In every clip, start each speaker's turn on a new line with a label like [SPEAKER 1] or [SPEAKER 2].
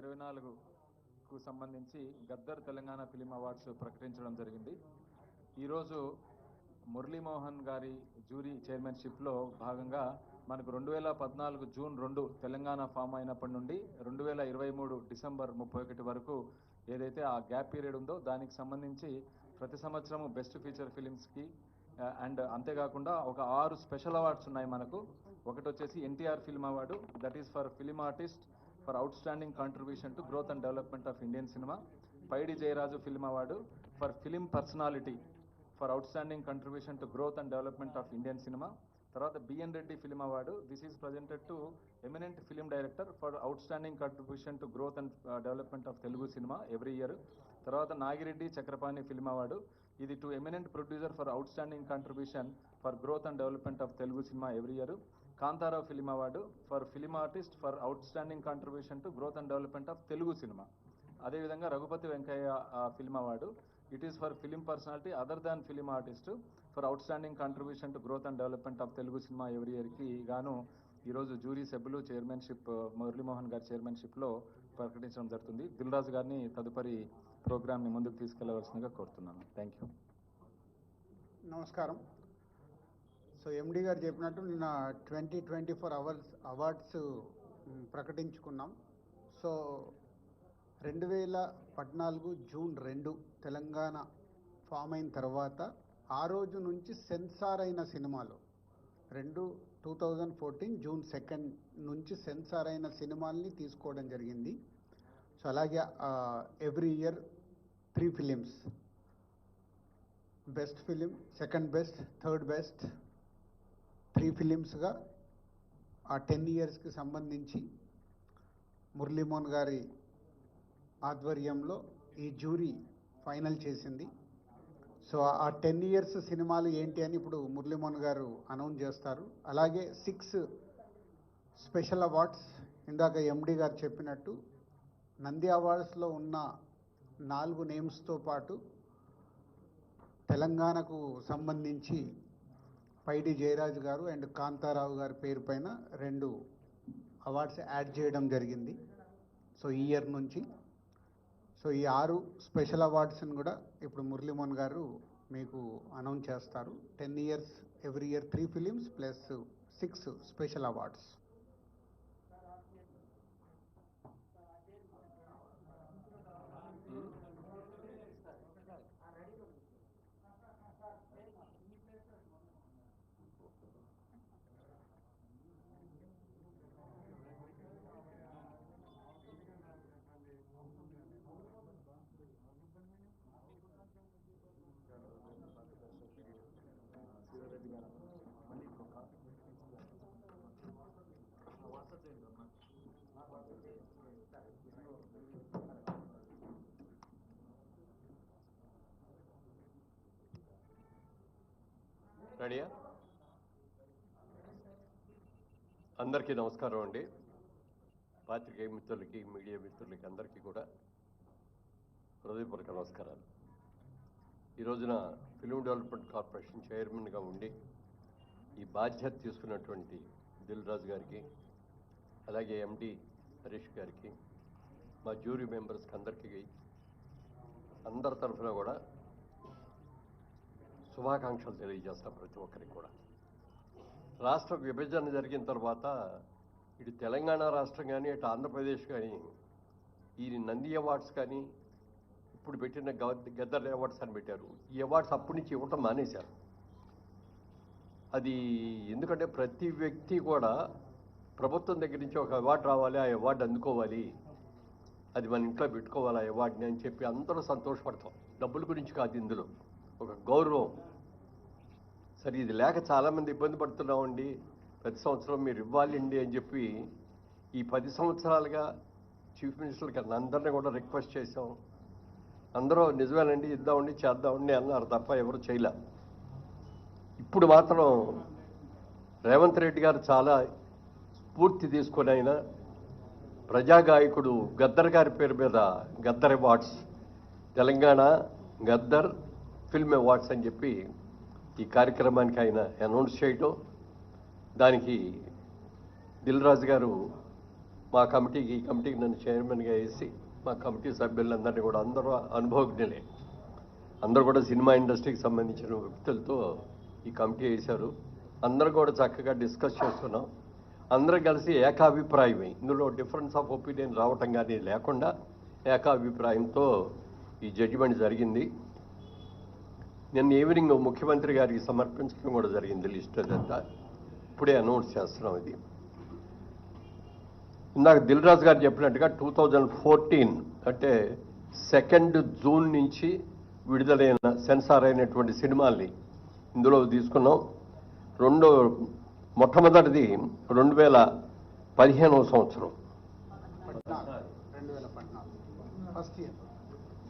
[SPEAKER 1] ఇరవై నాలుగుకు సంబంధించి గద్దర్ తెలంగాణ ఫిలిం అవార్డ్స్ ప్రకటించడం జరిగింది. ఈరోజు మురళీమోహన్ గారి జ్యూరీ చైర్మన్షిప్లో భాగంగా మనకు రెండు వేల పద్నాలుగు జూన్ రెండు తెలంగాణ ఫామ్ అయినప్పటి నుండి రెండు వేల ఇరవై మూడు డిసెంబర్ ముప్పై ఒకటి వరకు ఏదైతే ఆ గ్యాప్ పీరియడ్ ఉందో దానికి సంబంధించి ప్రతి సంవత్సరం బెస్ట్ ఫీచర్ ఫిలిమ్స్కి అండ్ అంతేకాకుండా ఒక ఆరు స్పెషల్ అవార్డ్స్ ఉన్నాయి మనకు. ఒకటి వచ్చేసి NTR film award that is for film artist for outstanding contribution to growth and development of Indian cinema. Paidi Jayaraju film award for film personality for outstanding contribution to growth and development of Indian cinema. తర్వాత B N Reddy film award this is presented to eminent film director for outstanding contribution to growth and development of Telugu cinema every year. తర్వాత Nagireddy Chakrapani film award ఇది to eminent producer for outstanding contribution for growth and development of Telugu cinema every year. Kantharao film award for film artist for outstanding contribution to growth and development of Telugu cinema. అదేవిధంగా Raghupathi Venkaiah film award. It is for film personality other than film artist for outstanding contribution to growth and development of Telugu cinema every ఇయర్కి గాను ఈరోజు jury సభ్యులు chairmanship Muralimohan గారి చైర్మన్షిప్లో ప్రకటించడం జరుగుతుంది. దిల్రాజ్ గారిని తదుపరి ప్రోగ్రామ్ని ముందుకు తీసుకెళ్ళవలసిందిగా కోరుతున్నాను. థ్యాంక్ యూ
[SPEAKER 2] నమస్కారం. సో ఎండి గారు చెప్పినట్టు నిన్న twenty twenty four hours awards ప్రకటించుకున్నాం. So రెండు వేల పద్నాలుగు జూన్ రెండు తెలంగాణ ఫామ్ అయిన తర్వాత ఆ రోజు నుంచి సెన్సార్ అయిన సినిమాలు రెండు two thousand fourteen June second నుంచి సెన్సార్ అయిన సినిమాల్ని తీసుకోవడం జరిగింది. సో అలాగే every year three films. Best film second best third best three ఫిలిమ్స్గా ఆ టెన్ ఇయర్స్కి సంబంధించి మురళీమోహన్ గారి ఆధ్వర్యంలో ఈ జ్యూరీ ఫైనల్ చేసింది. సో ఆ టెన్ ఇయర్స్ సినిమాలు ఏంటి అని ఇప్పుడు మురళీమోహన్ గారు అనౌన్స్ చేస్తారు. అలాగే సిక్స్ స్పెషల్ అవార్డ్స్ ఇందాక ఎండి గారు చెప్పినట్టు నంది అవార్డ్స్లో ఉన్న నాలుగు నేమ్స్తో పాటు తెలంగాణకు సంబంధించి పైడి జయరాజు గారు అండ్ కాంతారావు గారి పేరు పైన రెండు అవార్డ్స్ యాడ్ చేయడం జరిగింది. సో ఈ ఇయర్ నుంచి. సో ఈ ఆరు స్పెషల్ అవార్డ్స్ని కూడా ఇప్పుడు మురళీమోహన్ గారు మీకు అనౌన్స్ చేస్తారు. Ten years every year three films plus six special awards.
[SPEAKER 3] రెడీయా? అందరికీ నమస్కారం అండి. పాత్రికేయ మిత్రులకి మీడియా మిత్రులకి అందరికీ కూడా హృదయపూర్వక నమస్కారాలు. ఈ రోజున ఫిల్మ్ డెవలప్మెంట్ కార్పొరేషన్ చైర్మన్గా ఉండి ఈ బాధ్యత తీసుకున్నటువంటి దిల్ రాజు గారికి అలాగే ఎండి హరీష్ గారికి మా జ్యూరీ మెంబర్స్కి అందరికీ అందరి తరఫున కూడా శుభాకాంక్షలు తెలియజేస్తాం ప్రతి ఒక్కరికి కూడా. రాష్ట్ర విభజన జరిగిన తర్వాత ఇటు తెలంగాణ రాష్ట్రం కానీ ఇటు ఆంధ్రప్రదేశ్ కానీ ఈ నంది అవార్డ్స్ కానీ ఇప్పుడు పెట్టిన గద్దర్ అవార్డ్స్ అని పెట్టారు. ఈ అవార్డ్స్ అప్పటి నుంచి ఇవ్వటం మానేశారు. అది ఎందుకంటే ప్రతి వ్యక్తి కూడా ప్రభుత్వం దగ్గర నుంచి ఒక అవార్డు రావాలి ఆ అవార్డు అందుకోవాలి. అది మన ఇంట్లో పెట్టుకోవాలి ఆ అవార్డుని అని చెప్పి అందరూ సంతోషపడతాం. డబ్బుల గురించి కాదు ఇందులో. ఒక గౌరవం. సరే ఇది లేక చాలామంది ఇబ్బంది పడుతున్నామండి. ప్రతి సంవత్సరం మీరు ఇవ్వాలండి అని చెప్పి ఈ పది సంవత్సరాలుగా చీఫ్ మినిస్టర్ గారిని అందరినీ కూడా రిక్వెస్ట్ చేసాం అందరూ నిజమేనండి ఇద్దామండి చేద్దామండి అన్నారు తప్ప ఎవరు చేయలే. ఇప్పుడు మాత్రం రేవంత్ రెడ్డి గారు చాలా స్ఫూర్తి తీసుకొని ఆయన ప్రజాగాయకుడు గద్దర్ గారి పేరు మీద Gaddar awards Telangana Gaddar film awards అని చెప్పి ఈ కార్యక్రమానికి ఆయన అనౌన్స్ చేయటం దానికి దిల్ రాజు గారు మా కమిటీకి ఈ కమిటీకి నన్ను చైర్మన్గా వేసి మా కమిటీ సభ్యులందరినీ కూడా అందరూ అనుభవజ్ఞులే. అందరూ కూడా సినిమా ఇండస్ట్రీకి సంబంధించిన వ్యక్తులతో ఈ కమిటీ వేశారు. అందరూ కూడా చక్కగా డిస్కస్ చేస్తున్నాం. అందరూ కలిసి ఏకాభిప్రాయమే. ఇందులో డిఫరెన్స్ ఆఫ్ ఒపీనియన్ రావటం కానీ లేకుండా ఏకాభిప్రాయంతో ఈ జడ్జిమెంట్ జరిగింది. నిన్న ఈవినింగ్ ముఖ్యమంత్రి గారికి సమర్పించడం కూడా జరిగింది లిస్ట్ అదంతా. ఇప్పుడే అనౌన్స్ చేస్తున్నాం ఇది. ఇందాక దిల్రాజు గారు చెప్పినట్టుగా టూ థౌజండ్ ఫోర్టీన్ అంటే సెకండ్ జూన్ నుంచి విడుదలైన సెన్సార్ అయినటువంటి సినిమాల్ని ఇందులో తీసుకున్నాం. రెండో మొట్టమొదటిది రెండు వేల పదిహేనవ సంవత్సరం.
[SPEAKER 2] First year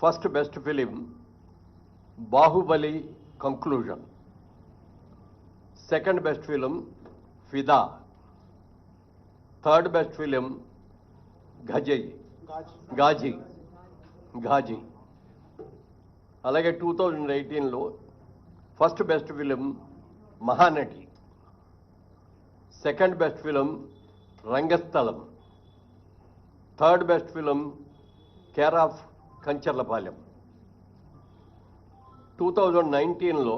[SPEAKER 3] first best film Baahubali conclusion second best film Fidaa third best film గజయ్
[SPEAKER 2] గాజు
[SPEAKER 3] గాజీ గాజీ అలాగే టూ థౌజండ్ ఎయిటీన్లో first best film Mahanati second best film Rangasthalam third best film care of Kancharapalem. Two thousand నైన్టీన్లో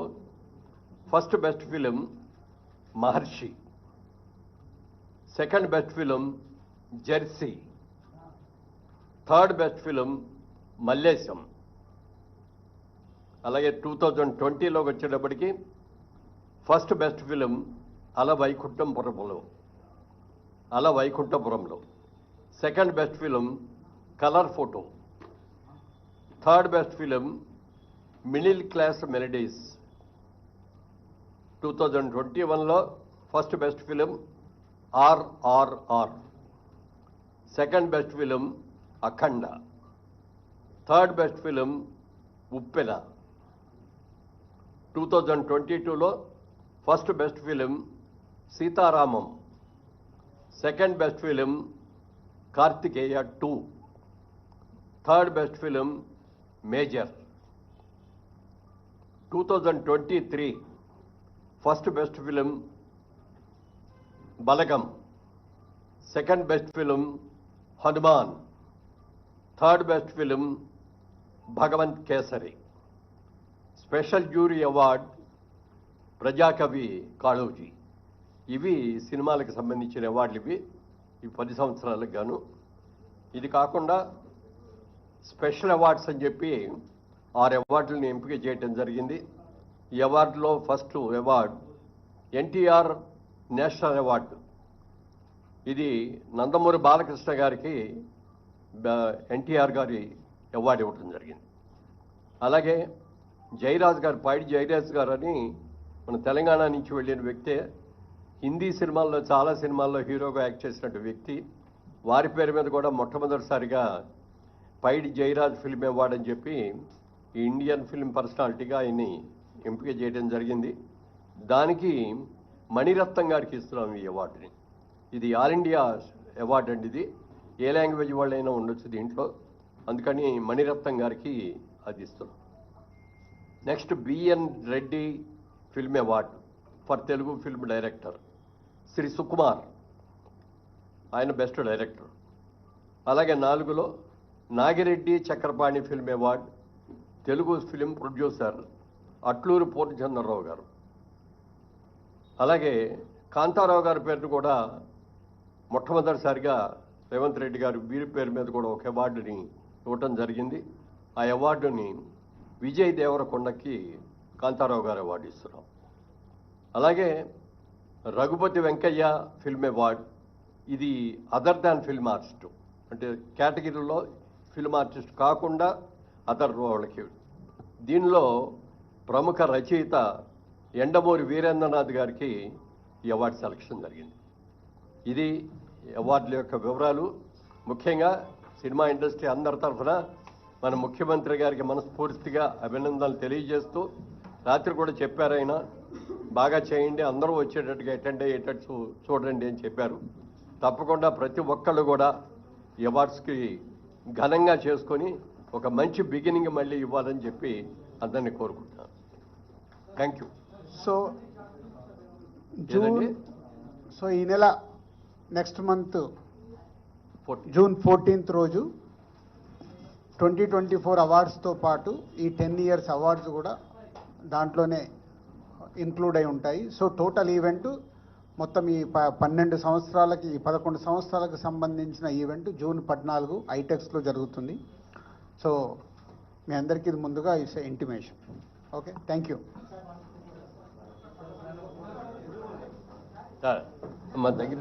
[SPEAKER 3] first best film Maharshi. Second best film Jersey. Third best film Mallesham. అలాగే two thousand ట్వంటీలోకి వచ్చేటప్పటికి first best film Ala Vaikunthapurramuloo Ala Vaikunthapurramuloo second best film colour photo. Third best film middle class melodies two thousand twenty వన్లో first best film RRR second best film Akhanda third best film Uppena two thousand twenty టూలో first best film Sita Ramam second best film Karthikeya two third best film major. Two thousand twenty three first best film Balagam. Second best film HanuMan. Third best film Bhagavanth Kesari. Special jury award ప్రజాకవి Kaloji. ఇవి సినిమాలకు సంబంధించిన అవార్డులు ఇవి. ఈ పది సంవత్సరాలకు గాను. ఇది కాకుండా స్పెషల్ అవార్డ్స్ అని చెప్పి ఆరు అవార్డులను ఎంపిక చేయడం జరిగింది. ఈ అవార్డులో first award NTR national award. ఇది నందమూరి బాలకృష్ణ గారికి ఎన్టీఆర్ గారి అవార్డు ఇవ్వడం జరిగింది. అలాగే జయరాజ్ గారు పైడి జయరాజ్ గారు అని మన తెలంగాణ నుంచి వెళ్ళిన వ్యక్తే హిందీ సినిమాల్లో చాలా సినిమాల్లో హీరోగా యాక్ట్ చేసినట్టు వ్యక్తి వారి పేరు మీద కూడా మొట్టమొదటిసారిగా పైడి జయరాజ్ ఫిల్మ్ అవార్డు అని చెప్పి ఈ ఇండియన్ ఫిల్మ్ పర్సనాలిటీగా ఆయన్ని ఎంపిక చేయడం జరిగింది. దానికి మణిరత్నం గారికి ఇస్తున్నాం ఈ అవార్డుని. ఇది ఆల్ ఇండియా అవార్డు అండి ఇది. ఏ లాంగ్వేజ్ వాళ్ళైనా ఉండొచ్చు దీంట్లో. అందుకని మణిరత్నం గారికి అది ఇస్తున్నాం. Next BN Reddy film award for Telugu film director Shri Sukumar. ఆయన బెస్ట్ డైరెక్టర్. అలాగే నాలుగులో Nagi Reddy Chakrapani film award Telugu film producer Atluri Purnachandra Rao గారు. అలాగే కాంతారావు గారి పేరును కూడా మొట్టమొదటిసారిగా రేవంత్ రెడ్డి గారు వీరి పేరు మీద కూడా ఒక అవార్డుని ఇవ్వటం జరిగింది. ఆ అవార్డుని విజయ్ దేవరకొండకి కాంతారావు గారు అవార్డు ఇస్తున్నాం అలాగే రఘుపతి వెంకయ్య ఫిల్మ్ అవార్డ్ ఇది అదర్ దాన్ ఫిల్మ్ ఆర్టిస్ట్ అంటే కేటగిరీలో ఫిల్మ్ ఆర్టిస్ట్ కాకుండా అదర్ వాళ్ళకి దీనిలో ప్రముఖ రచయిత ఎండమూరి వీరేంద్రనాథ్ గారికి ఈ అవార్డు సెలక్షన్ జరిగింది. ఇది అవార్డుల యొక్క వివరాలు. ముఖ్యంగా సినిమా ఇండస్ట్రీ అందరి తరఫున మన ముఖ్యమంత్రి గారికి మనస్ఫూర్తిగా అభినందనలు తెలియజేస్తూ రాత్రి కూడా చెప్పారు ఆయన. బాగా చేయండి అందరూ వచ్చేటట్టుగా అటెండ్ అయ్యేటట్టు చూడండి అని చెప్పారు. తప్పకుండా ప్రతి ఒక్కళ్ళు కూడా ఈ అవార్డ్స్కి ఘనంగా చేసుకొని ఒక మంచి బిగినింగ్ మళ్ళీ ఇవ్వాలని చెప్పి అందరినీ కోరుకుంటున్నాను thank you
[SPEAKER 2] so June? So ఈ నెల నెక్స్ట్ మంత్ జూన్ ఫోర్టీన్త్ రోజు ట్వంటీ ట్వంటీ ఫోర్ అవార్డ్స్తో పాటు ఈ టెన్ ఇయర్స్ అవార్డ్స్ కూడా దాంట్లోనే ఇంక్లూడ్ అయి ఉంటాయి. సో టోటల్ ఈవెంట్ మొత్తం ఈ ప పన్నెండు సంవత్సరాలకి పదకొండు సంవత్సరాలకు సంబంధించిన ఈవెంట్ జూన్ పద్నాలుగు ఐటెక్స్లో జరుగుతుంది. సో మీ అందరికీ ఇది ముందుగా it's intimation okay thank you
[SPEAKER 3] మా దగ్గర